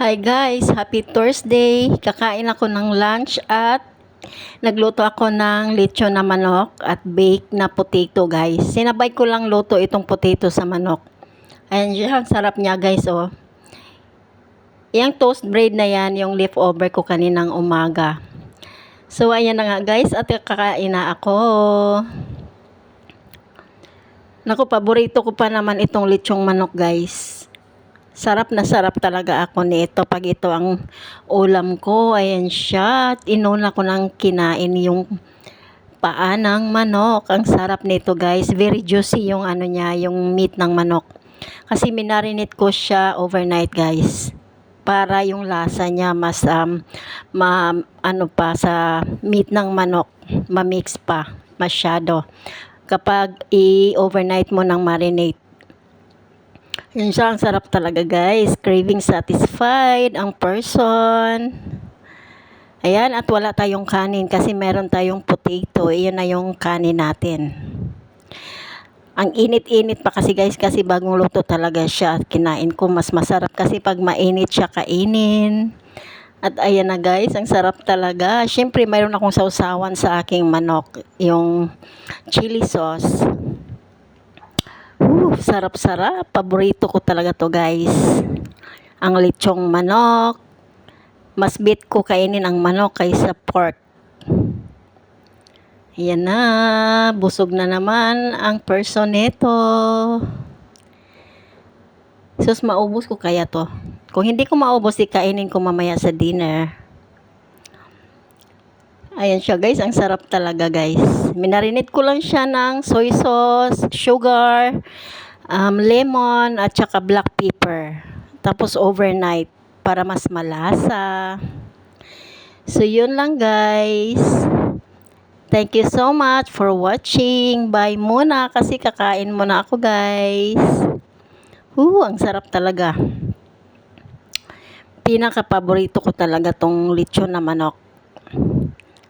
Hi guys, happy Thursday. Kakain ako ng lunch at nagluto ako ng lechon na manok at baked na potato guys. Sinabay ko lang luto itong potato sa manok. Ayan siya, ang sarap niya guys oh. Yung toast bread na yan, yung leftover ko kaninang umaga. So ayan na nga guys, at kakain na ako. Naku, paborito ko pa naman itong lechong manok guys. Sarap na sarap talaga ako nito pag ito ang ulam ko. Ayan siya. Inuna ko nang kinain yung paa ng manok. Ang sarap nito guys. Very juicy yung ano niya, yung meat ng manok. Kasi minarinate ko siya overnight guys. Para yung lasa niya mas um, ma, ano pa sa meat ng manok. Ma-mix pa masyado. Kapag i-overnight mo ng marinate. Yun siya, ang sarap talaga guys. Craving satisfied ang person. Ayan, at wala tayong kanin kasi meron tayong potato. Iyon na yung kanin natin. Ang init-init pa kasi guys kasi bagong luto talaga siya. Kinain ko mas masarap kasi pag mainit siya kainin. At ayan na guys, ang sarap talaga. Siyempre mayroon akong sausawan sa aking manok. Yung chili sauce. Sarap-sarap. Paborito ko talaga to guys. Ang lechong manok. Mas bit ko kainin ang manok kaysa pork. Ayan na. Busog na naman ang person nito. Sus, maubos ko kaya to. Kung hindi ko maubos, ikainin ko mamaya sa dinner. Ayan siya guys, ang sarap talaga guys. Minarinate ko lang siya ng soy sauce, sugar, um, lemon, at saka black pepper. Tapos overnight para mas malasa. So yun lang guys. Thank you so much for watching. Bye muna kasi kakain muna ako guys. Uh, ang sarap talaga. Pinaka-paborito ko talaga tong lechon na manok.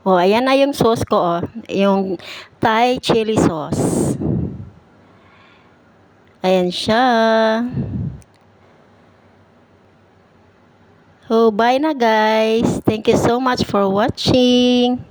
Oh, ayan na yung sauce ko, oh. Yung Thai chili sauce. Ayan siya. Oh, bye na guys. Thank you so much for watching.